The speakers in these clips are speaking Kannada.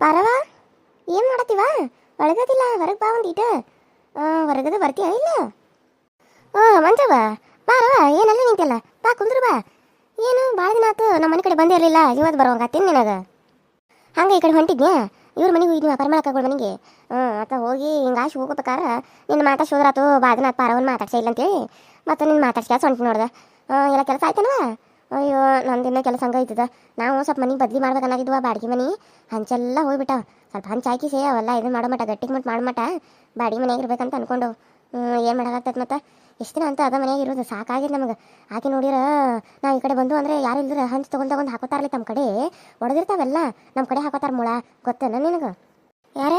ಪಾರವ, ಏನು ಮಾಡತ್ತೀವ? ಒಳಗದಿಲ್ಲ ಹೊರಗೆ ಬಾ ಒಂದೀಟ. ಹೊರಗದ ಬರ್ತೀಯ ಇಲ್ಲ? ಓ, ಮಂಜವ್ವ ಬಾರವ ಏನಲ್ಲ ನಿಂತಿಲ್ಲ ಬಾ, ಕುಂದ್ರು ಬಾ. ಏನು ಭಾಳ ದಿನ ಆತು ನಮ್ಮ ಮನೆ ಕಡೆ ಬಂದೇ ಇರಲಿಲ್ಲ ಇವತ್ತು ಬರೋಂಗಾತೀನಿ ನಿನಗೆ. ಹಂಗೆ ಈ ಕಡೆ ಹೊಂಟಿದ್ನ್ಯಾ ಇವ್ರ ಮನೆಗೆ ಹೋಗಿದ್ವಿ ಪರಿಮಳಕ್ಕಾಗೋಳ ಮನೆಗೆ? ಹ್ಞೂ ಆತ ಹೋಗಿ ಹಿಂಗಾಶಿ ಹೋಗ್ಬೇಕಾರ ನಿನ್ನ ಮಾತಾಡ್ಸಿ ಹೋದ್ರಾತು ಭಾಳ ದಿನ ಆತು ಪಾರವನ್ ಮಾತಾಡ್ಸೇ ಇಲ್ಲ ಅಂತೇಳಿ, ಮತ್ತೆ ನಿನ್ನ ಮಾತಾಡ್ಸ್ಕ್ಯಾಸ ಹೊಂಟಿ ನೋಡ್ದೆ. ಎಲ್ಲ ಕೆಲಸ ಆಯ್ತನವ? ನಂದಿನ್ನ ಕೆಲಸ ಹಂಗ ಐತದ. ನಾವು ಸ್ವಲ್ಪ ಮನೆ ಬದ್ಲಿ ಮಾಡ್ಬೇಕನ್ನಾಗಿದ್ವ ಬಾಡಿಗೆ ಮನೆ. ಹಂಚೆಲ್ಲ ಹೋಗ್ಬಿಟ್ಟಾವ. ಸ್ವಲ್ಪ ಹಂಚ ಹಾಕಿ ಸೇ ಅವೆಲ್ಲ ಇದನ್ನ ಮಾಡೋ ಮಟ, ಗಟ್ಟಿಗೆ ಮುಟ್ಟು ಮಾಡೋ ಮಟ್ಟ ಬಾಡಿಗೆ ಮನೆಗೆ ಇರ್ಬೇಕಂತ ಅನ್ಕೊಂಡು ಏನು ಮಾಡೋಕ್ಕಾಗ್ತದೆ ಮತ್ತೆ? ಎಷ್ಟು ದಿನ ಅಂತ ಅದ ಮನೆಯಾಗ ಇರೋದು, ಸಾಕಾಗಿದೆ ನಮಗೆ. ಆಕೆ ನೋಡಿರ ನಾವು ಈ ಕಡೆ ಬಂದು ಅಂದರೆ ಯಾರು ಇಲ್ದ್ರೆ ಹಂಚ್ ತೊಗೊಂಡು ತಗೊಂಡು ಹಾಕೋತಾರಲಿ ತಮ್ಮ ಕಡೆ. ಒಡೆದಿರ್ತಾವೆಲ್ಲ ನಮ್ಮ ಕಡೆ ಹಾಕೋತಾರ ಮುಳ. ಗೊತ್ತೇನ ನಿನಗೆ? ಯಾರ?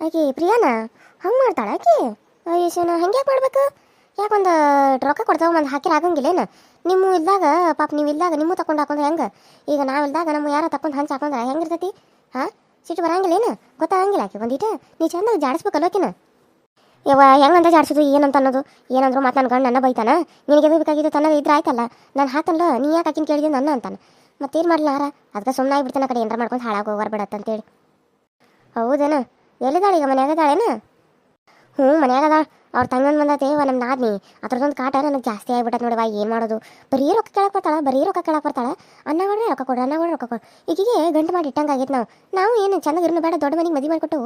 ಆಕಿ ಪ್ರಿಯಾನ? ಹಂಗೆ ಮಾಡ್ತಾಳೆ ಆಕಿ? ಅಯ್ಯಶನ ಹಂಗೆ ಮಾಡ್ಬೇಕು? ಯಾಕೊಂದು ರೊಕ್ಕ ಕೊಡ್ತಾವ ಒಂದು ಹಾಕಿರ ಆಗಂಗಿಲ್ಲೇನು ನಿಮ್ಮ ಇಲ್ಲದಾಗ ಪಾಪ ನೀವು ಇಲ್ಲದಾಗ ನಿಮ್ಮ ತಕೊಂಡು ಹಾಕೊಂಡ್ರೆ ಹೆಂಗೆ? ಈಗ ನಾವು ಇಲ್ದಾಗ ನಮ್ಮ ಯಾರ ತಕೊಂಡು ಹಂಚ್ ಹಾಕೊಂಡ್ರೆ ಹೆಂಗಿರ್ತೈತಿ ಹಾಂ? ಸಿಟ್ಟು ಬರಂಗಿಲ್ಲ ಬರಂಗಿಲ್ಲೇನು ಗೊತ್ತಾಗಂಗಿಲ್ಲ ಆಕೆ ಒಂದಿಟ್ಟು ನೀ ಚಂದ ಜಾಡಿಸ್ಬೇಕಲ್ವಕಿನ ಯವ್ವ ಹೆಂಗಂತ ಜಾಡ್ಸೋದು ಏನಂತ ಅನ್ನೋದು? ಏನಂದ್ರು ಮತ್ತೆ ನನ್ನ ಗಂಡ ಬೈತಾನ? ನಿನಗೆ ಬೇಕಾಗಿದ್ದು ತನ್ನ ಇದ್ರೆ ಆಯ್ತಲ್ಲ? ನಾನು ಹಾಕಲ್ಲ ನೀ ಯಾಕೆ ಆಕಿನ ಕೇಳಿದೆ ನನ್ನ ಅಂತಾನೆ? ಮತ್ತೇನು ಮಾಡಲಿ ಆರ ಅದಕ್ಕೆ ಸುಮ್ಮನೆ ಆಗಿಬಿಡ್ತಾನೆ ಕಡೆ, ಏನಾರ ಮಾಡ್ಕೊಂಡು ಹಾಳಾಗಿ ಹೋಗ್ಬಾರ ಅಂತೇಳಿ. ಹೌದೇನ? ಎಲ್ಲಿದ್ದಾಳೆ ಈಗ ಮನ್ಯಾಗ ಅದಾಳೇನ? ಹ್ಞೂ ಮನ್ಯಾಗ ಅದಾಳ. ಅವ್ರ ತಂಗನ್ ಬಂದತೇವ ನಮ್ಮ ನಾದ್ನಿ ಅದ್ರದ್ದೊಂದು ಕಾಟ ನನಗೆ ಜಾಸ್ತಿ ಆಗ್ಬಿಟ್ಟದ ಬಾ ಏನು ಮಾಡೋದು? ಬರೀ ರೊಕ್ಕ ಕೇಳಕ್ಕೆ ಬರ್ತಾಳ, ಬರೀ ರೊಕ್ಕ ಕೇಳಕ್ಕೆ ಬರ್ತಾಳ. ಅನ್ನ ಮಾಡ್ರೆ ರೊಕ್ಕ ಕೊಡು, ಅನ್ನ ಮಾಡ್ರೆ ರೊಕ್ಕ ಕೊಡು. ಈಗಿಗೆ ಗಂಟು ಮಾಡಿ ಇಟ್ಟಂಗೆ ಆಗೈತೆ ನಾವು. ನಾವು ಏನು ಚಂದಾಗಿರ್ನು ಬೇಡ, ದೊಡ್ಡ ಮನೆಗೆ ಮದುವೆ ಮಾಡಿಕೊಟ್ಟು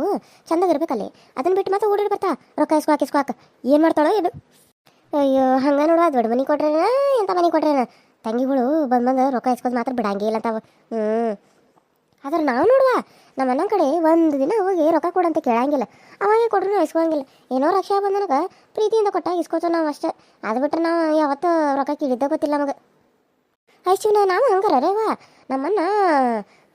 ಚಂದಾಗಿರ್ಬೇಕಲ್ಲಿ ಅದನ್ನ ಬಿಟ್ಟು ಮತ್ತೆ ಓಡಾಡಿ ಬರ್ತಾ. ರೊಕ್ಕ ಇಸ್ಕೊಕ್ ಇಸ್ಕೊಕ್ ಏನು ಮಾಡ್ತಾಳೋ ಏನು. ಅಯ್ಯೋ, ಹಂಗೆ ನೋಡುವ, ದೊಡ್ಡ ಮನೆ ಕೊಟ್ರೇನ ಎಂಥ ಮನೆ ಕೊಟ್ರೇನ. ತಂಗಿಗಳು ಬಂದು ಬಂದು ರೊಕ್ಕ ಇಸ್ಕೋದು ಮಾತ್ರ ಬಿಡಂಗೇ ಇಲ್ಲ ಅಂತಾವ. ಹ್ಞೂ ಆದ್ರೆ ನಾವು ನೋಡುವ ನಮ್ಮ ಅಣ್ಣನ ಕಡೆ ಒಂದು ದಿನ ಹೋಗಿ ರೊಕ್ಕ ಕೊಡಂತ ಅಂತ ಕೇಳಂಗಿಲ್ಲ. ಅವಾಗೆ ಕೊಡ್ರೂ ಇಸ್ಕೊಂಗಿಲ್ಲ ಏನೋ ರಕ್ಷಾ ಬಂಧನಕ್ಕೆ ಪ್ರೀತಿಯಿಂದ ಕೊಟ್ಟಾಗ ಇಸ್ಕೋತ ನಾವು ಅಷ್ಟೇ. ಅದು ಬಿಟ್ಟರೆ ನಾವು ಯಾವತ್ತೂ ರೊಕ್ಕ ಕೇಳಿದ್ದ ಗೊತ್ತಿಲ್ಲ ನಮಗೆ. ಐಶಿವನ ನಾವು ಹಂಗಾರ ರೇವಾ ನಮ್ಮನ್ನ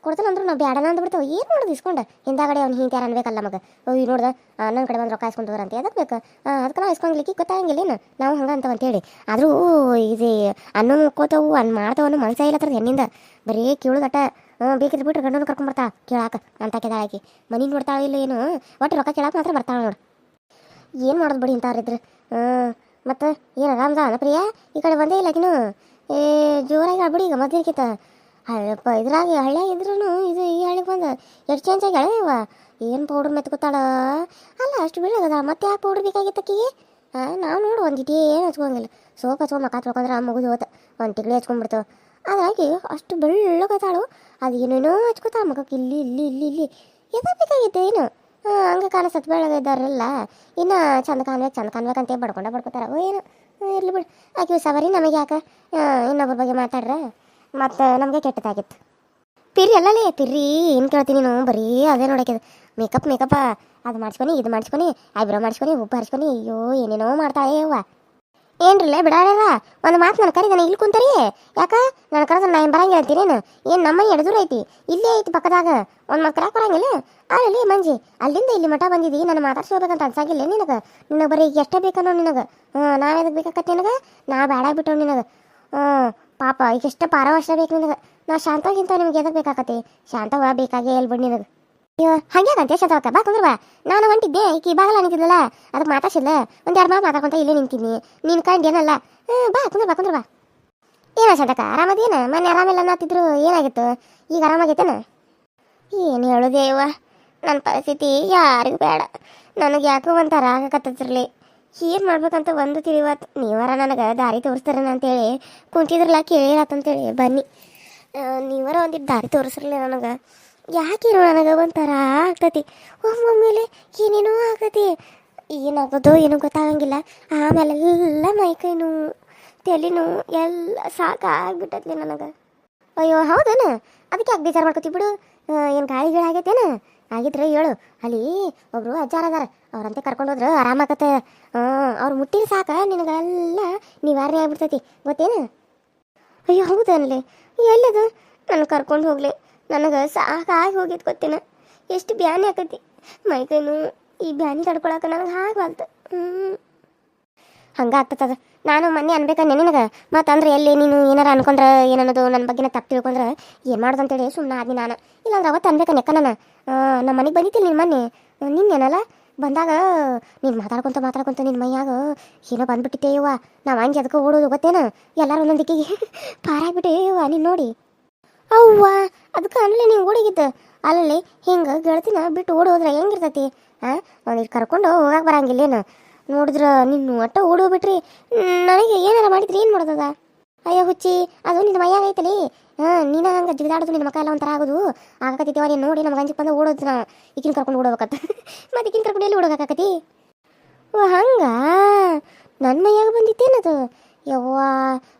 ಕೊಡ್ತಾನಂದ್ರು ನಾವು ಬೇಡನ ಅಂದ್ಬಿಡ್ತಾವೆ. ಏನು ಮಾಡೋದು ಇಸ್ಕೊಂಡು? ಹಿಂದಾಗಡೆ ಅವ್ನು ಹಿಂಗೆ ಅನ್ಬೇಕಲ್ಲ ನಮಗೆ. ಓ ನೋಡ್ದ ನನ್ನ ಕಡೆ ಬಂದು ರೊಕ್ಕ ಇಸ್ಕೊಂಡ್ರ ಅಂತ. ಬೇಕು? ಅದಕ್ಕೆ ನಾವು ಇಸ್ಕೊಂಡ್ಲಿಕ್ಕೆ ಗೊತ್ತಾಗಂಗಿಲ್ಲ ಏನು? ನಾವು ಹಂಗೆ ಅಂತವ ಅಂತೇಳಿ. ಆದರೂ ಇದು ಅನ್ನೋ ಮುಕ್ಕೋತವು ಅನ್ ಮಾಡ್ತಾವ ಅನ್ನೋ ಮನಸ್ಸೇ ಇಲ್ಲ ಹೆಣ್ಣಿಂದ. ಬರೀ ಕೇಳುದಟ ಬೇಕಿದ್ರೆ ಬಿಟ್ರೆ ಗಂಡನ ಕರ್ಕೊಂಡ್ಬರ್ತಾ ಕೇಳಾಕ ಅಂತ ಕೆದಾಳಾಕಿ ಮನಿ ನೋಡ್ತಾಳ ಇಲ್ಲ ಏನು? ಒಟ್ಟು ರೊಕ್ಕ ಕೇಳಾಕ ಮಾತ್ರ ಬರ್ತಾಳ ನೋಡು. ಏನು ಮಾಡೋದು ಬಿಡಿ ಇಂಥವ್ರಿದ್ರು ಮತ್ತು ಏನು ಆರಾಮ್ದ ಪ್ರಿಯಾ? ಈ ಕಡೆ ಬಂದೇ ಇಲ್ಲ ಆಕಿನು. ಏ, ಜೋರಾಗಿ ಆಡ್ಬಿಡಿ ಈಗ ಮಧ್ಯಾಹ್ನಕ್ಕಿಂತ ಹಳ್ಳಪ್ಪ ಇದ್ರಾಗ ಹಳ್ಳಿ ಇದ್ರೂ ಇದು ಈ ಹಳ್ಳಿಗೆ ಬಂದು ಎಷ್ಟು ಚೇಂಜ್ ಆಗಿ ಹಳೆಯವ ಏನು ಪೌಡ್ರ್ ಮೆತ್ಕೋತಾಳ? ಅಲ್ಲ, ಅಷ್ಟು ಬೀಳಗದ ಮತ್ತೆ ಯಾಕೆ ಪೌಡ್ರ್ ಬೇಕಾಗಿತ್ತು ಆಕಿಗೆ? ಹಾಂ ನಾವು ನೋಡು ಒಂದಿಟ್ಟು ಏನು ಹಚ್ಕೊಂಗಿಲ್ಲ. ಸೋಪ್ ಹಚ್ಕೊಂಡ್ ಮಕ್ಕ ತೊಳ್ಕೊಂಡ್ರೆ ಮುಗಿದು ಹೋತ. ಒಂದು ತಿಂಗಳು ಹಚ್ಕೊಂಡ್ಬಿಡ್ತಾವೆ ಅದಾಗಿ ಅಷ್ಟು ಬೆಳ್ಳಗತಾಳು ಅದು ಏನೇನೋ ಹಚ್ಕೋತಾಳ ಮಗಕ್ಕೆ ಇಲ್ಲಿ ಇಲ್ಲಿ ಇಲ್ಲಿ ಇಲ್ಲಿ ಎದ ಬೇಕಾಗಿತ್ತು, ಏನು? ಹಂಗೆ ಕಾಣಿಸ್ತದೆ ಬೆಳಗಿದ್ದಾರಲ್ಲ ಇನ್ನು ಚಂದ ಕಾಣ್ಬೇಕು, ಚಂದ ಕಾಣ್ಬೇಕಂತ ಬಡ್ಕೊಂಡ ಬಡ್ಕೋತಾರ. ಓ, ಏನು? ಇರಲಿ ಬಿಡು. ಆಕೆ ಸವರಿ ನಮಗೆ ಯಾಕೆ? ಇನ್ನೊಬ್ಬರ ಬಗ್ಗೆ ಮಾತಾಡ್ರ? ಮತ್ತು ನಮಗೆ ಕೆಟ್ಟದಾಗಿತ್ತು. ಪಿರಿ ಅಲ್ಲಲೇ ಪಿರಿ. ಏನು ಕೇಳ್ತೀನಿ ನೀನು? ಬರೀ ಅದೇ ನೋಡಕ್ಕೆ ಮೇಕಪ್ ಮೇಕಪ್ ಅದು ಮಾಡಿಸ್ಕೊನಿ, ಇದು ಮಾಡಿಸ್ಕೊನಿ, ಐಬ್ರೋ ಮಾಡಿಸ್ಕೊನಿ, ಉಪ್ಪು ಹರಿಸ್ಕೊನಿ. ಅಯ್ಯೋ, ಏನೇನೋ ಮಾಡ್ತಾಳೆ ಅವ್ವ. ಏನ್ರಲ್ಲ ಬಿಡಾರಲ್ಲ? ಒಂದು ಮಾತು ನನ್ನ ಕರಿ ನಾನು ಇಲ್ಲಿ ಕುಂತರಿ? ಯಾಕ? ನನ್ನ ಕರೆದ್ರೆ ನಾ ಏನು ಬರಂಗಿಲ್ಲ ಅಂತೀರೇನು? ಏನು ನಮ್ಮ ಎಡದೂರ ಐತಿ? ಇಲ್ಲೇ ಐತಿ ಪಕ್ಕದಾಗ. ಒಂದು ಮಕ್ಕಳ ಬರಂಗಿಲ್ಲ? ಅಲ್ಲಿ ಮಂಜಿ, ಅಲ್ಲಿಂದ ಇಲ್ಲಿ ಮಠ ಬಂದಿದ್ದಿ ನನ್ನ ಮಾತಾಡ್ಸೋಬೇಕಂತ ಅನ್ಸಾಗಿಲ್ಲ ನಿನಗೆ? ನಿನಗೆ ಬರೀ ಈಗ ಎಷ್ಟೇ ಬೇಕನ್ನೋ ನಿನಗೆ. ಹ್ಞೂ ನಾ ಎದಕ್ಕೆ ಬೇಕಾಕತ್ತೆ ನಿನಗೆ? ನಾ ಬೇಡ ಬಿಟ್ಟು ನಿನಗೆ. ಹ್ಞೂ ಪಾಪ, ಈಗ ಎಷ್ಟು ಪಾರವ ಅಷ್ಟೇ ಬೇಕು ನಿನಗೆ. ನಾ ಶಾಂತವಾಗಿಂತ ನಿಮ್ಗೆ ಎದಕ್ಕೆ ಬೇಕಾಕತಿ ಶಾಂತವ, ಬೇಕಾಗೇ ಬಿಡಿ ನಿನಗೆ. ಅಯ್ಯೋ, ಹಂಗೆ ಅಂತ ಶಾಂತವಕ್ಕ ಬಾ ಕುಂದ್ರ ಬಾ ನಾನು ಹೊಂಟಿದ್ದೆ, ಈಕಿ ಬಾಗಲ ನಿಂತಿದ್ಲಲ್ಲ, ಅದಕ್ಕೆ ಮಾತಾಡ್ಸಿಲ್ಲ ಒಂದು ಎರಡು ಮಾತು ಮಾತಾಡ್ಕೊಂತ ಇಲ್ಲೇ ನಿಂತೀನಿ ನೀನು ಕಂಡೇನಲ್ಲ ಬಾ ಕುಂದ್ರ ಬಾ ಕುಂದ್ರ ಬಾ ಏನ ಶಾಂತಕ್ಕ ಆರಾಮದೇನ ಮೊನ್ನೆ ಆರಾಮಿಲ್ಲ ಅನ್ನತ್ತಿದ್ರು ಏನಾಗಿತ್ತು? ಈಗ ಆರಾಮಾಗೈತೇನ? ಏನು ಇವ? ನನ್ನ ಪರಿಸ್ಥಿತಿ ಯಾರಿಗೂ ಬೇಡ. ನನಗೆ ಯಾಕೋ ಒಂಥರ ಆಗಕತ್ತಿರ್ಲಿ ಏನು ಮಾಡ್ಬೇಕಂತ ಒಂದು ತಿಳಿವತ್ತು ನೀವಾರ ನನಗೆ ದಾರಿ ತೋರಿಸ್ತಾರೇನ ಅಂತೇಳಿ ಕುಂತಿದ್ರಲ್ಲ ಕೇಳಿರತ್ತಂತೇಳಿ ಬನ್ನಿ. ನೀವರ ನೀವಾರ ಒಂದಿಟ್ಟು ದಾರಿ ತೋರಿಸ್ರಲ್ಲ ನನಗೆ. ಯಾಕೇನೋ ನನಗೆ ಒಂಥರ ಆಗ್ತತಿ ಒಮ್ಮೊಮ್ಮೆಲೆ ಏನೇನೋ ಆಗತಿ ಏನಾಗೋದು ಏನೂ ಗೊತ್ತಾಗಂಗಿಲ್ಲ. ಆಮೇಲೆ ಎಲ್ಲ ಮೈಕೈ ನೋವು, ತಲೆ ನೋವು ಎಲ್ಲ ಸಾಕಾಗ್ಬಿಟ್ಟತ್ಲಿ ನನಗೆ. ಅಯ್ಯೋ, ಹೌದೇನ? ಅದಕ್ಕೆ ಯಾಕೆ ಬೇಜಾರು ಮಾಡ್ಕೊತಿ ಬಿಡು. ಏನು ಗಾಳಿ ಗಿಡ ಆಗೈತೇನ ಆಗಿದ್ರೆ ಹೇಳು. ಅಲ್ಲಿ ಒಬ್ರು ಅಜ್ಜಾರ ಅದಾರ ಅವ್ರಂತೆ ಕರ್ಕೊಂಡು ಹೋದ್ರೆ. ಆರಾಮಾಗತ್ತೆ. ಅವ್ರು ಮುಟ್ಟಿನ ಸಾಕ. ನಿನಗೆಲ್ಲ ನಿವಾರಣೆ ಆಗ್ಬಿಡ್ತೈತಿ. ಗೊತ್ತೇನು? ಅಯ್ಯೋ, ಹೌದನ್ಲಿ? ಎಲ್ಲದು? ನಾನು ಕರ್ಕೊಂಡು ಹೋಗ್ಲಿ. ನನಗೆ ಸಾಕಾಗಿ ಹೋಗಿದ್ದು ಗೊತ್ತೇನ? ಎಷ್ಟು ಬ್ಯಾನಿ ಆಕತಿ? ಮೈಕೈನು ಈ ಬ್ಯಾನಿ ತಡ್ಕೊಳಕ ನನಗೆ ಹಾಗಲ್ತು ಹ್ಞೂ ಹಂಗಾಗ್ತದ ನಾನು ಮೊನ್ನೆ ಅನ್ಬೇಕನ್ನೆ ನಿನಗೆ. ಮತ್ತು ಅಂದ್ರೆ ಎಲ್ಲಿ ನೀನು ಏನಾರ ಅನ್ಕೊಂಡ್ರೆ ಏನನ್ನೋದು ನನ್ನ ಬಗ್ಗೆನ ತಪ್ಪು ತಿಳ್ಕೊಂಡ್ರೆ ಏನು ಮಾಡೋದು ಅಂತೇಳಿ ಸುಮ್ಮನೆ ಆದ್ನಿ ನಾನು. ಇಲ್ಲಾಂದ್ರೆ ಅವತ್ತು ಅನ್ಬೇಕನ್ನೆ ನಾನು? ನಮ್ಮ ಮನೆಗೆ ಬಂದಿದ್ದಿಲ್ಲ ನಿನ್ನ ಮೊನ್ನೆ? ನಿನ್ನೇನಲ್ಲ? ಬಂದಾಗ ನೀನು ಮಾತಾಡ್ಕೊಂತ ಮಾತಾಡ್ಕೊಂತ ನಿನ್ನ ಮೈಯಾಗ ಏನೋ ಬಂದ್ಬಿಟ್ಟಿತ್ತೇಯವ್ವ ನಾವು ಹಂಗೆ ಅದಕ್ಕೆ ಓಡೋದು ಗೊತ್ತೇನ? ಎಲ್ಲರೂ ಒಂದೊಂದು ದಿಕ್ಕಿಗೆ ಪಾರಾಗ್ಬಿಟ್ಟೆ ಯವ್ವ ನೀನು ನೋಡಿ. ಅವ್ವ ಅದಕ್ಕೆ ಅನ್ಲಿ ನೀವು ಓಡಿಗಿದ್ದ. ಅಲ್ಲಲ್ಲಿ ಹಿಂಗೆ ಗೆಳತಿನ ಬಿಟ್ಟು ಓಡಿ ಹೋದ್ರೆ ಹೆಂಗಿರ್ತೈತಿ? ಹಾಂ ಅವ್ನಿಗೆ ಕರ್ಕೊಂಡು ಹೋಗಕ್ಕೆ ಬರಂಗಿಲ್ಲೇನು ನೋಡಿದ್ರ ನಿನ್ನ ಒಟ್ಟ ಓಡೋಗ್ಬಿಟ್ರಿ. ನನಗೆ ಏನಾರ ಮಾಡಿದ್ರಿ ಏನು ಮಾಡೋದದ? ಅಯ್ಯೋ ಹುಚ್ಚಿ, ಅದು ನಿನ್ನ ಮೈಯಾಗ ಐತಲಿ. ಹಾಂ ನೀನು ಹಂಗೆ ಜಿಗಿದಾಡೋದು ನಿನ್ನ ಮಕ್ಕ ಎಲ್ಲ ಒಂಥರ ಆಗೋದು. ಆಗಕತ್ತಿದ್ದೇವ ನೀನು ನೋಡಿ ನಮ್ಗೆ ಗಂಜಿಗೆ ಬಂದು ಓಡೋದು ನಾ. ಈಗಿನ ಕರ್ಕೊಂಡು ಓಡೋಬೇಕತ್ತ ಮತ್ತೆ ಈಗಿನ ಕರ್ಕೊಂಡು ಎಲ್ಲಿ ಓಡೋಕಾಕತಿ ಓ, ಹಂಗ? ನನ್ನ ಮೈಯಾಗ ಬಂದಿತ್ತೇನದು? ಯವ್ವ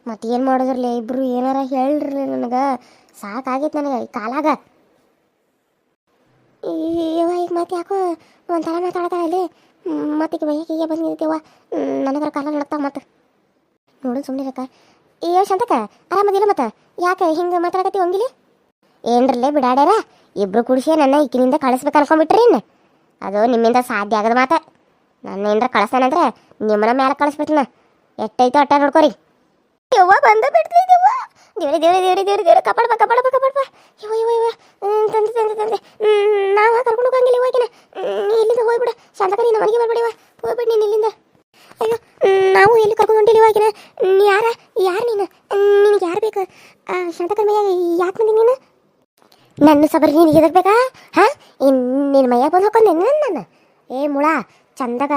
ಮತ್ತೆ ಏನು ಮಾಡೋದ್ರಲ್ಲ ಇಬ್ರು ಏನಾರ ಹೇಳ್ರಿ ನನಗೆ. ಸಾಕಾಗೈತೆ ನನಗೆ ಕಾಲಾಗ ಇವ ಈಗ ಮತ್ತೆ ಯಾಕೋ ಒಂಥರ ಮಾತಾಡ್ತಾ ಇಲ್ಲಿ ಮತ್ತೆ ಈಗ ಬೈಕಿಗೆ ಬಂದಿದ್ದೇವ ನನಗರ ಕಾಲ ನಡಕ್ತಾವ ಮತ್ತೆ ನೋಡು ಸುಮ್ಮನೆ ಬೇಕ ಏ ಶಾಂತಕ ಆರಾಮದಿಲ್ಲ ಮತ್ತೆ? ಯಾಕೆ ಹಿಂಗೆ ಮಾತಾಡಕತ್ತಿ ಹಂಗಿಲಿ ಏನ್ರಲ್ಲೇ ಬಿಡಾಡ್ಯಾರ? ಇಬ್ರು ಕುಡಿಸಿ ನನ್ನ ಈಕಿನಿಂದ ಕಳಿಸ್ಬೇಕು ಅನ್ಕೊಂಡ್ಬಿಟ್ರಿ ಇನ್ನು. ಅದು ನಿಮ್ಮಿಂದ ಸಾಧ್ಯ ಆಗದ ಮಾತ. ನನ್ನ ಏನ್ರ ಕಳಿಸ್ತಾನಂದ್ರೆ ನಿಮ್ಮನ್ನ ಮೇಲೆ ಕಳಿಸ್ಬಿಟ್ನ. ಎಟ್ಟೈತೋ ಅಟ್ಟ ನೋಡ್ಕೊರಿ. ಯವ್ವ ಬಂದು ಯವ್ವ ದೇವ್ರಿ ದೇವ್ರಿ ದೇವ್ರಿ ದೇವ್ರಿ ದೇವ್ರಿ ಕಪಾಡ್ಬ ಕಪಾಡ್ಬ ಯವ್ವ ಯವ್ವ ಯವ್ವ ಹ್ಮ್, ತಂದೆ ತಂದೆ ತಂದೆ. ನಾವು ಕರ್ಕೊಂಡು ಹೋಗಂಗಿಲ್ಲ ಇವಾಗಿನ ಇಲ್ಲಿಂದ ಹೋಗ್ಬಿಡ. ಶಾಂತಕ ನೀನು ಮನೆಗೆ ಬರ್ಬಿಡಿವ ಹೋಗ್ಬಿಡಿ ನೀನು ಇಲ್ಲಿಂದ. ಅಯ್ಯೋ ನಾವು ಎಲ್ಲಿ ಕರ್ಕೊಂಡು ಹೊಂಟಿಲ್ಲ ಇವಾಗಿನ ಯಾರ ಯಾರು ನೀನು? ನಿನಗೆ ಯಾರು ಬೇಕು? ಶಾಂತಕರ ಮೈಯಾಗ ಯಾಕೆ ಬಂದಿ ನೀನು? ನನ್ನ ಸಬರ್ ನೀನು ಎದಕ್ಬೇಕಾ ಹಾ? ನಿನ್ನ ಮೈಯಾಗ ಬಂದು ಹೋಗ್ಕೊಂಡೆ ನಾನು ಏ ಮುಳ ಚಂದಾಗ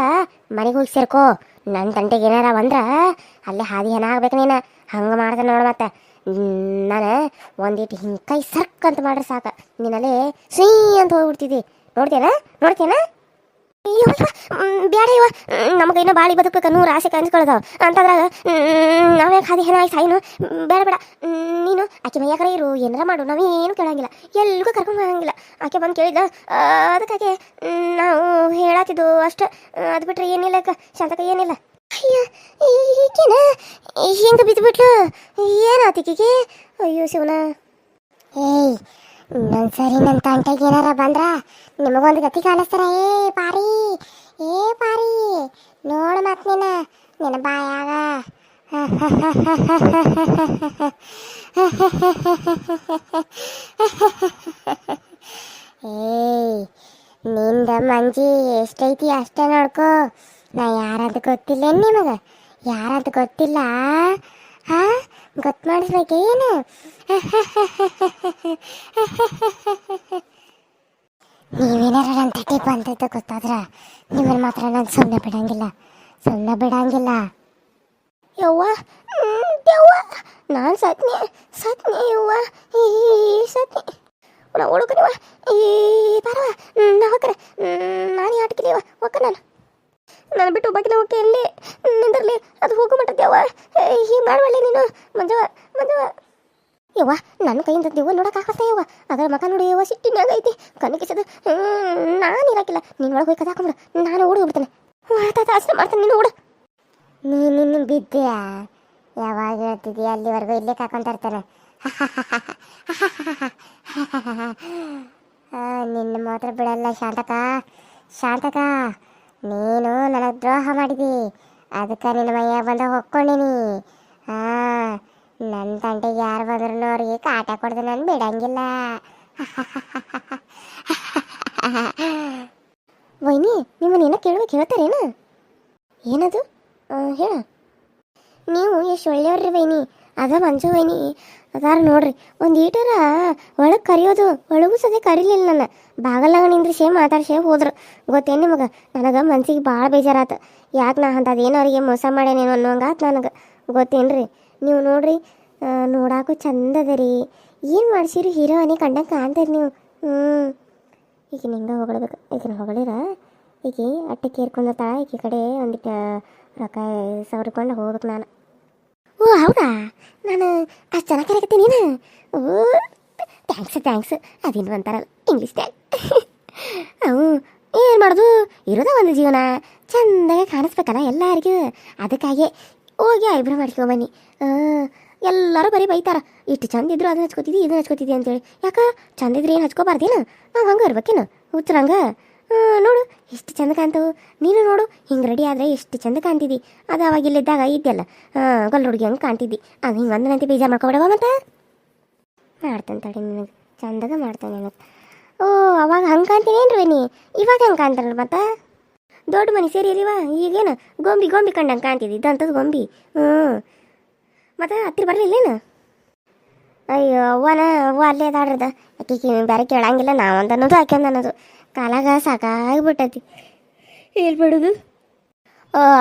ಮನೆಗೆ ಹೋಗಿ ಸೇರ್ಕೋ. ನನ್ನ ತಂಟೆಗೆ ಏನಾರ ಬಂದ್ರ ಅಲ್ಲೇ ಹಾದಿ ಏನಾಗ್ಬೇಕು ನೀನು. ಹಂಗೆ ಮಾಡ್ದೆ ನೋಡು ಮತ್ತೆ. ನಾನು ಒಂದಿಟ್ಟು ಹಿಂಗೆ ಕೈ ಸರ್ಕ್ ಅಂತ ಮಾಡ್ರೆ ಸಾಕು. ನೀನಲ್ಲಿ ಸೀ ಅಂತ ಹೋಗ್ಬಿಡ್ತಿದ್ದಿ. ನೋಡ್ತೇನ ನೋಡ್ತೇನ ಬೇಡ ಇವ ನಮಗೆ ಇನ್ನೂ ಬಾಳಿ ಬದುಕಕ್ಕೆ ನೂರು ಆಸೆ ಕಾಣಿಸ್ಕೊಳ್ಳೋದು ಅಂತಂದ್ರಾಗ ನಾವೇ ಖಾದಿ ಏನಾಗಿ ಸಾಯಿನು? ಬೇಡ ಬೇಡ ನೀನು ಆಕೆ ಮೈಯಾಕರ ಇರು. ಏನಾರ ಮಾಡು. ನಾವೇನು ಕೇಳಂಗಿಲ್ಲ. ಎಲ್ಗೂ ಕರ್ಕೊಂಡು ಹೋಗಂಗಿಲ್ಲ. ಆಕೆ ಬಂದು ಕೇಳಿದ ಅದಕ್ಕಾಕೆ ನಾವು ಹೇಳತ್ತಿದ್ದು ಅಷ್ಟು. ಅದು ಬಿಟ್ರೆ ಏನಿಲ್ಲ ಅಕ್ಕ. ಶಾಂತಕ ಏನಿಲ್ಲ. ಈಕಿನ? ಹೆಂಗೆ ಬಿದ್ದುಬಿಟ್ಲು ಏನಾತಿಕಿಗೆ ಅಯ್ಯೋ ಶಿವನ ಏಯ್ ಇನ್ನೊಂದು ಸರಿ ನನ್ನ ತಂಟೆಗೆ ಏನಾರ ಬಂದ್ರ? ನಿಮಗೊಂದು ಗತಿ ಕಾಣಿಸ್ತಾರ? ಏ, ಪಾರಿ. ಏ, ಪಾರಿ. ನೋಡು ಮತ್ ನೀನ. ನಿನ್ನ ಬಾಯಾಗ. ಏಯ್, ನಿಂದ ಮಂಜಿ ಎಷ್ಟೈತಿ ಅಷ್ಟೇ ನೋಡ್ಕೋ. ನಾ ಯಾರಂತ ಗೊತ್ತಿಲ್ಲ ನಿಮಗೆ? ಯಾರಂತ ಗೊತ್ತಿಲ್ಲ? ಹಾ? ಗೊತ್ತು ಮಾಡಿಸ್ಬೇಕೇನು ನೀವೇನಾರ ನನ್ನ ತಟ್ಟಿ ಬಂದದ್ದು ಗೊತ್ತಾದ್ರ? ನಿಮ್ಮನ್ನ ಮಾತ್ರ ನಾನು ಸುಮ್ಮನೆ ಬಿಡಂಗಿಲ್ಲ. ಸುಮ್ಮನೆ ಬಿಡಂಗಿಲ್ಲ. ಯವ್ವ ಯವ್ವ. ನಾನು ಸತ್ನಿ ಸತ್ನಿ, ಯವ್ವ. ಈ, ಸತ್ನಿ. ನಾ ಹುಡುಗನಿವ ಈ ಬರವ ನಾ ಹೋಗ್ರೆ. ನಾನು ಆಟಕಿದೀವ ಹೋಗ ನಾನು. ನಾನು ಬಿಟ್ಟು ಒಬ್ಬಾಕಿನ ಹೋಗಿ ಎಲ್ಲಿ? ನಿಂದಿರ್ಲಿ. ಅದು ಹೋಗೋ ಮಟ್ಟದ್ಯವ ಹೀಗೆ ಮಾಡಬಳ್ಳಿ ನೀನು? ಮಂಜವ ಮಂಜವ ಯವ್ವ, ನನ್ನ ಕೈಯಿಂದ ದೇವ ನೋಡಕ್ ಹಾಕಸ್ತಾ ಯವ್ವ. ಅದರ ಮಕ ನೋಡಿ ಯವ್ವ ಸಿಟ್ಟಿನಾಗ ಐತಿ. ಕಣ್ಣು ನಾನು ಇರಾಕಿಲ್ಲ. ನೀನು ಒಳಗೆ ಹೋಗಿ ಕದಾಕೊಂಬಿಡು ನಾನು ಓಡಿ ಹೋಗ್ಬಿಡ್ತೇನೆ. ಅಷ್ಟೇ ಮಾಡ್ತಾನೆ ನೀನು ಓಡು. ನೀನು ಬಿದ್ದ್ಯಾ? ಯಾವಾಗ ಹೇಳ್ತಿದ್ದೀಯ ಅಲ್ಲಿವರೆಗೂ ಇಲ್ಲೇ ಕಾಕೊಂತ ಇರ್ತಾನೆ. ನಿನ್ನ ಮಾತ್ರ ಬಿಡಲ್ಲ ಶಾಂತಕ. ಶಾಂತಕ. ನೀನು ನನಗೆ ದ್ರೋಹ ಮಾಡಿದಿ. ಅದಕ್ಕೆ ನಿನ್ನ ಮೈಯಾಗ ಬಂದ ಹೊಕ್ಕೊಂಡಿನಿ. ಆ ನನ್ನ ತಂಟೆಗೆ ಯಾರು ಬಂದ್ರು ಅವ್ರಿಗೆ ಕಾಟ ಕೊಡ್ದು ನಾನು ಬಿಡಂಗಿಲ್ಲ. ವೈನಿ ನಿಮ್ಮನ್ನ ಏನೋ ಕೇಳ್ಬೇಕು ಹೇಳ್ತಾರೇನು ಏನದು? ಹೇಳ. ನೀವು ಎಷ್ಟು ಒಳ್ಳೆಯವ್ರಿ ವೈನಿ. ಅದ ಮಂಜು ವೈನಿ ಅದಾರ ನೋಡ್ರಿ. ಒಂದು ಈಟರ ಒಳಗೆ ಕರಿಯೋದು, ಒಳಗೂ ಸದ್ಯ ಕರೀಲಿಲ್ಲ ನನ್ನ. ಬಾಗಲಾಗ ನಿಂದ್ರಿಸೇ ಸೇಮ್ ಹೋದ್ರು. ಗೊತ್ತೇನು ನಿಮಗೆ? ನನಗೆ ಮನ್ಸಿಗೆ ಭಾಳ ಬೇಜಾರಾತು. ಯಾಕೆ ನಾ ಏನೋ ಅವರಿಗೆ ಮೋಸ ಮಾಡ್ಯಾನೇನೋ ಅನ್ನೋಂಗಾತು ನನಗೆ. ಗೊತ್ತೇನ್ರಿ? ನೀವು ನೋಡ್ರಿ ನೋಡಾಕು ಚಂದ ರೀ. ಏನು ಮಾಡ್ಸಿರಿ ಹೀರೋ ಅನಿ ಕಂಡಂಗೆ ಕಾಣ್ತೀರಿ ನೀವು? ಹ್ಞೂ ಈಗ ನಿಂಗೆ ಹೊಗಳಬೇಕು. ಈಗಿನ ಹೊಗಳಿರ ಈಗ ಅಟ್ಟಕ್ಕೆ ಕೇರ್ಕೊಂಡತಾಳ ಈಕೆ ಕಡೆ ಒಂದಿಟ್ಟು ರೊಕ್ಕ ಸವರ್ಕೊಂಡು ಹೋಗ್ಬೇಕು ನಾನು. ಓ, ಹೌದಾ? ನಾನು ಅಷ್ಟು ಚೆನ್ನಾಗಿ ಕರೆಕತ್ತೀನಿ ನೀನು ಓ ಥ್ಯಾಂಕ್ಸ್ ಥ್ಯಾಂಕ್ಸ್ ಅದೇನು ಅಂತಾರಲ್ಲ ಇಂಗ್ಲೀಷ್ ಟ್ಯಾಗ್ ಅವು, ಏನು ಮಾಡೋದು? ಇರೋದ ಒಂದು ಜೀವನ. ಚೆಂದಾಗಿ ಕಾಣಿಸ್ಬೇಕಲ್ಲ ಎಲ್ಲರಿಗೂ. ಅದಕ್ಕಾಗಿ ಹೋಗಿ ಐಬ್ರೋ ಮಾಡ್ಸ್ಕೊಂಬನ್ನಿ. ಎಲ್ಲರೂ ಬರೀ ಬೈತಾರ. ಇಷ್ಟು ಚಂದ ಇದ್ರು ಅದನ್ನ ಹಚ್ಕೋತಿದ್ದಿ ಇದನ್ನ ಹಚ್ಕೋತಿದ್ದಿ ಅಂತೇಳಿ. ಯಾಕೆ? ಚಂದ ಇದ್ರೆ ಏನು ಹಚ್ಕೋಬಾರ್ದೇನು? ನಾವು ಹಂಗೆ ಇರ್ಬೇಕೇನು? ಹುಚ್ಚರಂಗ. ನೋಡು, ಎಷ್ಟು ಚಂದ ಕಾಣ್ತವು. ನೀನು ನೋಡು, ಹಿಂಗೆ ರೆಡಿ ಆದರೆ ಎಷ್ಟು ಚಂದ ಕಾಣ್ತಿದ್ದಿ ಅದು ಅವಾಗ ಇಲ್ಲಿದ್ದಾಗ ಇದ್ದಲ್ಲ ಗೊಲ್ಲ ಹುಡುಗಿ ಹಂಗೆ ಕಾಣ್ತಿದ್ದಿ. ಅದು ಹಿಂಗೆ ಒಂದನಂತೆ ಬೇಜಾರು ಮಾಡ್ಕೊಬಿಡವ ಮತ್ತೆ? ಮಾಡ್ತಾನೆ ತಡಿ ನಿನಗೆ. ಚಂದಾಗ ಮಾಡ್ತಾನೆ ನಿನಗೆ ಓ, ಅವಾಗ ಹಂಗೆ ಕಾಣ್ತೀನಿ ನೀ? ಇವಾಗ ಹಂಗೆ ಕಾಣ್ತಾರಲ್ಲ ಮತ್ತೆ? ದೊಡ್ಡ ಮನೆ ಸೇರಿಯಲ್ಲಿವ? ಈಗೇನು? ಗೊಂಬಿ ಗೊಂಬಿ ಕಂಡಂಗೆ ಕಾಣ್ತಿದ್ದಿ ಇದಂಥದ್ದು ಗೊಂಬಿ. ಹ್ಞೂ ಮತ್ತೆ ಹತ್ತಿರ ಬರಲಿಲ್ಲೇನು? ಅಯ್ಯೋ, ಅವ್ವನ ಅವ್ವ ಅಲ್ಲೇ ಅದಾಡ್ರದ ಆಕೆ ಬೇರೆ ಕೇಳಂಗಿಲ್ಲ ಅನ್ನೋದು ಆಕೆ ಒಂದು ಅನ್ನೋದು ಕಾಲಾಗ ಸಾಕಾಗ್ಬಿಟ್ಟತಿ. ಹೇಳ್ಬಿಡುದು ಬಿಡುದು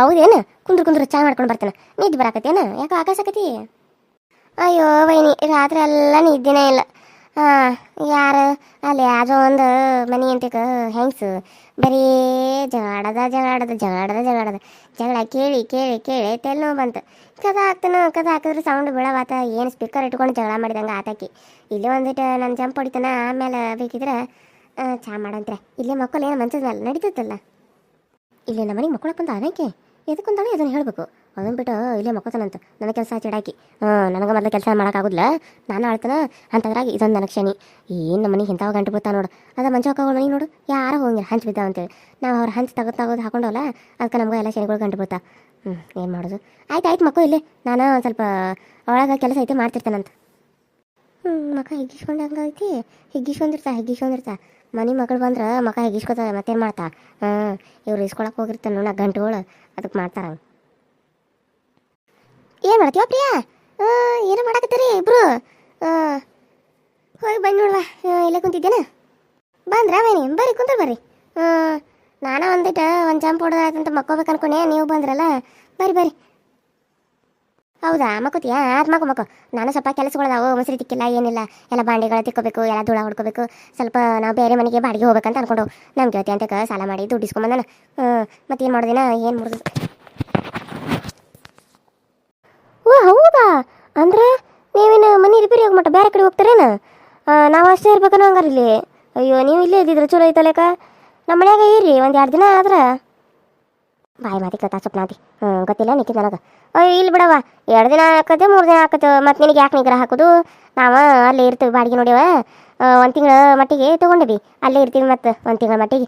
ಹೌದೇನು? ಕುಂದ್ರ ಕುಂದ್ರ ಚಾ ಮಾಡ್ಕೊಂಡು ಬರ್ತೇನೆ. ನಿದ್ದೆ ಬರಾಕತ್ತೇನ? ಯಾಕೆ ಆಕಾಶಕತಿ ಅಯ್ಯೋ ವೈನಿ ರಾತ್ರಿ ಎಲ್ಲ ನಿದ್ದೆನೇ ಇಲ್ಲ. ಹಾಂ ಯಾರು? ಅಲ್ಲಿ ಯಾವುದೋ ಒಂದು ಮನೆ ಅಂತಿಕ ಹೆಂಗ್ಸು? ಬರೀ ಜಗಾಡದ ಜಗಾಡದ ಜಗಾಡದ ಜಗಾಡದ ಜಗಳ ಕೇಳಿ ಕೇಳಿ ಕೇಳಿ ತೆಲ್ ನೋವು ಬಂತು. ಕದ ಹಾಕ್ತಾನ ಕದ ಹಾಕಿದ್ರೆ ಸೌಂಡ್ ಬೀಳವಾತ ಏನು ಸ್ಪೀಕರ್ ಇಟ್ಕೊಂಡು ಜಗಳ ಮಾಡಿದಂಗೆ ಆತಕಿ. ಇಲ್ಲಿ ಒಂದಿಟ್ಟು ನಾನು ಜಂಪ್ ಹೊಡಿತಾನ ಆಮೇಲೆ ಬೇಕಿದ್ರೆ ಚಾ ಮಾಡಂತ್ರೆ. ಇಲ್ಲೇ ಮಕ್ಕಳು ಏನು ಮನ್ಸದ ಮೇಲೆ ನಡೀತೈತಲ್ಲ? ಇಲ್ಲಿ ನಮ್ಮ ಮನೆಗೆ ಮಕ್ಕಳಕ್ಕೆ ಬಂದ ಅದಕ್ಕೆ ಎದಕ್ಕೊಂದಾಳೆ ಅದನ್ನು ಹೇಳಬೇಕು. ಅದನ್ನು ಬಿಟ್ಟು ಇಲ್ಲೇ ಮಕ್ಕಳ್ತಾನಂತ ನನ್ನ ಕೆಲಸ ಚಿಡಾಕಿ ಹಾಂ ನನಗೆ ಮೊದಲು ಕೆಲಸ ಮಾಡೋಕ್ಕಾಗುದಿಲ್ಲ ನಾನು ಆಳ್ತಾನ. ಅಂತದ್ರಾಗಿ ಇದೊಂದು ನನಗೆ ಶನಿ ಏನು ನಮ್ಮ ಮನೆಗೆ ಇಂಥವಾಗ ಗಂಟು ನೋಡು. ಅದು ಮಂಚ ಹಾಕೋಗಳು ಮನೆಗೆ ನೋಡು. ಯಾರು ಹೋಗಿಲ್ಲ ಹಂಚು ಬಿದ್ದಾವ ಅಂತೇಳಿ. ನಾವು ಅವ್ರು ಹಂಚು ತಗೋ ತಗೋದು ಹಾಕೊಂಡವಲ್ಲ ಅದಕ್ಕೆ ನಮ್ಗೆ ಎಲ್ಲ ಶನಿಗಳು ಗಂಟು ಬಿಡ್ತಾ ಹ್ಞೂ ಏನು ಮಾಡೋದು? ಆಯ್ತು ಆಯ್ತು ಮಕ್ಕಳು ಇಲ್ಲೇ. ನಾನು ಒಂದು ಸ್ವಲ್ಪ ಒಳಗೆ ಕೆಲಸ ಐತೆ ಮಾಡ್ತಿರ್ತಾನಂತ. ಹ್ಞೂ ಮಕ್ಕ ಹಿಗ್ಗಿಸ್ಕೊಂಡಂಗೆ ಐತಿ. ಹಿಗ್ಗಿಸ್ಕೊಂಡಿರ್ತಾ ಹಿಗ್ಗಿಸ್ಕೊಂಡಿರ್ತಾ. ಮನೆ ಮಗಳು ಬಂದ್ರೆ ಮಕ ಹಿಗ್ಗಿಸ್ಕೊತಾಳೆ, ಮತ್ತೇನು ಮಾಡ್ತಾ? ಹಾಂ, ಇವ್ರು ಇಸ್ಕೊಳಕ್ಕೆ ಹೋಗಿರ್ತಾನೆ ನೋಡ ಗಂಟುಗಳು ಅದಕ್ಕೆ ಮಾಡ್ತಾರ ಏನು ಮಾಡ್ತೀವ ಪ್ರಿಯಾ? ಏನು ಮಾಡಕತ್ತೀರಿ ಇಬ್ರು? ಹೋಗಿ ಬಂದು ನೋಡುವ ಇಲ್ಲೇ ಕುಂತಿದ್ದೇನ? ಬಂದ್ರ ಬನ್ನಿ, ಬರ್ರಿ ಕುಂತ ಬರ್ರಿ. ನಾನು ಒಂದಿಟ್ಟು ಒಂದು ಜಂಪ್ ಹೊಡೆದಾಯ್ತಂತ ಮಕ್ಕೋಬೇಕು ಅನ್ಕೊಂಡೆ, ನೀವು ಬಂದ್ರಲ್ಲ? ಬರ್ರಿ ಬರ್ರಿ. ಹೌದಾ? ಮಕ್ಕೋತಿಯಾ ಅದು ಮಗು ಮಕ್ಕೋ. ನಾನು ಸ್ವಲ್ಪ ಕೆಲಸಗಳದಾವು ಮೊಸರು ತಿಕ್ಕಿಲ್ಲ, ಏನಿಲ್ಲ. ಎಲ್ಲ ಬಾಂಡೆಗಳು ತಿಕ್ಕೋಬೇಕು, ಎಲ್ಲ ಧೂಳ ಹೊಡ್ಕೋಬೇಕು. ಸ್ವಲ್ಪ ನಾವು ಬೇರೆ ಮನೆಗೆ ಬಾಡಿಗೆ ಹೋಗ್ಬೇಕಂತ ಅನ್ಕೊಂಡು ನಮ್ಮ ಗೆಳತಿ ಅಂತ ಸಾಲ ಮಾಡಿ ದುಡ್ಡು ಮತ್ತೆ ಮತ್ತೇನು ಮಾಡೋದಿನ? ಏನು ಮಾಡೋದು? ಓ, ಹೌದಾ? ಅಂದ್ರೆ ನೀವೇನು ಮನೆ ರಿಪೇರಿ ಹೋಗ್ಮಟ್ಟ ಬೇರೆ ಕಡೆ ಹೋಗ್ತಾರೇನ? ನಾವು ಅಷ್ಟೇ ಇರ್ಬೇಕನ್ನೋ ಹಂಗಾರಿಲ್ಲ ಅಯ್ಯೋ, ನೀವು ಇಲ್ಲೇ ಇದ್ದಿದ್ರೆ ಚಲೋ ಐತಲೇಕ ನಮ್ಮ ಮನ್ಯಾಗ ಇರಿ, ಒಂದು ಎರಡು ದಿನ ಆದ್ರೆ. ಬಾಯಿ ಮಾತಿ ಕತಾ ಸ್ವಪ್ನಾತಿ ಹ್ಞೂ ಗೊತ್ತಿಲ್ಲ ನಿಖಿತ್ ನನಗೆ. ಅಯ್ಯೋ, ಇಲ್ಲಿ ಬಿಡವ ಎರಡು ದಿನ ಹಾಕತ್ತೆ ಮೂರು ದಿನ ಹಾಕತ್ತೆ ಮತ್ತು ನಿನಗೆ ಯಾಕೆ ನಿಗ್ರಹ ಹಾಕೋದು? ನಾವು ಅಲ್ಲೇ ಇರ್ತೀವಿ ಬಾಡಿಗೆ ನೋಡ್ಯವ. ಒಂದು ತಿಂಗಳ ಮಟ್ಟಿಗೆ ತೊಗೊಂಡಿವಿ. ಅಲ್ಲೇ ಇರ್ತೀವಿ ಮತ್ತು ಒಂದು ತಿಂಗಳ ಮಟ್ಟಿಗೆ.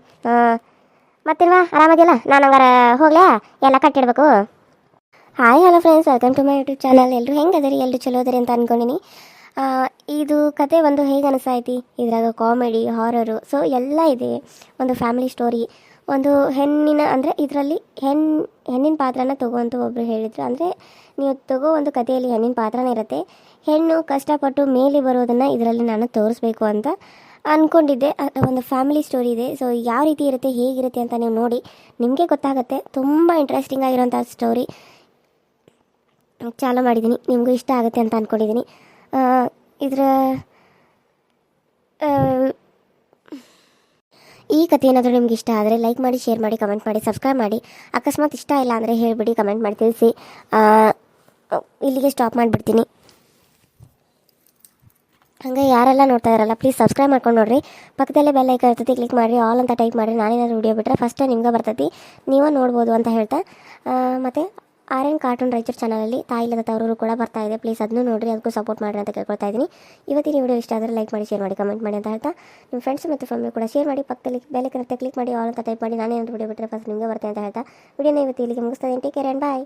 ಮತ್ತಿಲ್ವಾ? ಆರಾಮದಿಲ್ಲ ನಾನು ಹಂಗಾರ ಹೋಗ್ಲಾ? ಎಲ್ಲ ಕಟ್ಟಿಡ್ಬೇಕು. Hi hello friends welcome to my YouTube channel ಎಲ್ಲರೂ ಹೆಂಗೆ ಅದರಿ ಎಲ್ಲರೂ ಚಲೋ ಅದರಿ ಅಂತ ಅಂದ್ಕೊಂಡಿನಿ ಇದು ಕತೆ ಒಂದು ಹೇಗೆ ಅನಿಸ್ತೈತಿ ಇದ್ರಾಗ ಕಾಮಿಡಿ ಹಾರರು ಸೊ ಎಲ್ಲ ಇದೆ. ಒಂದು ಫ್ಯಾಮಿಲಿ ಸ್ಟೋರಿ ಒಂದು ಹೆಣ್ಣಿನ ಅಂದರೆ ಇದರಲ್ಲಿ ಹೆಣ್, ಹೆಣ್ಣಿನ ಪಾತ್ರನ ತಗೋಂತ ಒಬ್ಬರು ಹೇಳಿದ್ರು. ಅಂದರೆ ನೀವು ತಗೋ ಒಂದು ಕಥೆಯಲ್ಲಿ ಹೆಣ್ಣಿನ ಪಾತ್ರನೇ ಇರುತ್ತೆ. ಹೆಣ್ಣು ಕಷ್ಟಪಟ್ಟು ಮೇಲೆ ಬರೋದನ್ನು ಇದರಲ್ಲಿ ನಾನು ತೋರಿಸ್ಬೇಕು ಅಂತ ಅಂದ್ಕೊಂಡಿದ್ದೆ ಒಂದು ಫ್ಯಾಮಿಲಿ ಸ್ಟೋರಿ ಇದೆ. ಸೊ ಯಾವ ರೀತಿ ಇರುತ್ತೆ, ಹೇಗಿರುತ್ತೆ ಅಂತ ನೀವು ನೋಡಿ ನಿಮಗೆ ಗೊತ್ತಾಗುತ್ತೆ. ತುಂಬ ಇಂಟ್ರೆಸ್ಟಿಂಗ್ ಆಗಿರೋಂಥ ಸ್ಟೋರಿ ಚಾಲೂ ಮಾಡಿದ್ದೀನಿ ನಿಮಗೂ ಇಷ್ಟ ಆಗುತ್ತೆ ಅಂತ ಅಂದ್ಕೊಂಡಿದ್ದೀನಿ ಇದರ ಈ ಕಥೆ ಏನಾದರೂ ನಿಮ್ಗೆ ಇಷ್ಟ ಆದರೆ ಲೈಕ್ ಮಾಡಿ ಶೇರ್ ಮಾಡಿ ಕಮೆಂಟ್ ಮಾಡಿ ಸಬ್ಸ್ಕ್ರೈಬ್ ಮಾಡಿ. ಅಕಸ್ಮಾತ್ ಇಷ್ಟ ಇಲ್ಲ ಅಂದರೆ ಹೇಳಿಬಿಡಿ ಕಮೆಂಟ್ ಮಾಡಿ, ತಿಳಿಸಿ. ಇಲ್ಲಿಗೆ ಸ್ಟಾಪ್ ಮಾಡಿಬಿಡ್ತೀನಿ. ಹಂಗೆ ಯಾರೆಲ್ಲ ನೋಡ್ತಾ ಇರಲ್ಲ ಪ್ಲೀಸ್ ಸಬ್ಸ್ಕ್ರೈಬ್ ಮಾಡ್ಕೊಂಡು ನೋಡ್ರಿ. ಪಕ್ಕದಲ್ಲೇ ಬೆಲ್ ಐಕನ್ ಇರ್ತೈತಿ ಕ್ಲಿಕ್ ಮಾಡಿರಿ. ಆಲ್ ಅಂತ ಟೈಪ್ ಮಾಡಿರಿ. ನಾನೇನಾದ್ರು ವಿಡಿಯೋ ಬಿಟ್ಟರೆ ಫಸ್ಟ್ ನಿಮ್ಗೆ ಬರ್ತೈತಿ. ನೀವು ನೋಡ್ಬೋದು ಅಂತ ಹೇಳ್ತಾ. ಮತ್ತೆ ಆರ್ ಎನ್ ಕಾರ್ಟೂನ್ ರೈಚರ್ ಚಾನಲಲ್ಲಿ ತಾಯಿಲ್ಲದ ತವರು ಕೂಡ ಬರ್ತಾ ಇದೆ. ಪ್ಲೀಸ್ ಅದನ್ನು ನೋಡಿರಿ, ಅದಕ್ಕೂ ಸಪೋರ್ಟ್ ಮಾಡಿರಿ ಅಂತ ಕೇಳ್ಕೊಳ್ತಾ ಇದ್ದೀನಿ. ಇವತ್ತಿನ ವಿಡಿಯೋ ಇಷ್ಟ ಆದರೆ ಲೈಕ್ ಮಾಡಿ ಶೇರ್ ಮಾಡಿ ಕಮೆಂಟ್ ಮಾಡಿ ಅಂತ ಹೇಳ್ತಾ ನಿಮ್ಮ ಫ್ರೆಂಡ್ಸ್ ಮತ್ತು ಫ್ಯಾಮಿಲಿ ಕೂಡ ಶೇರ್ ಮಾಡಿ, ಪಕ್ಕದಲ್ಲಿ ಬೆಲ್ ಕರೆಕ್ಟಾಗಿ ಕ್ಲಿಕ್ ಮಾಡಿ ಆಲ್ ಅಂತ ಟೈಪ್ ಮಾಡಿ ನಾನೇನು ವಿಡಿಯೋ ಬಿಟ್ಟರೆ ಫಸ್ಟ್ ನಿಮಗೆ ಬರ್ತೇನೆ ಅಂತ ಹೇಳ್ತಾ. ವಿಡಿಯೋನ ಇವತ್ತು ಇಲ್ಲಿಗೆ ಮುಗಿಸ್ತೇನೆ. Take care and bye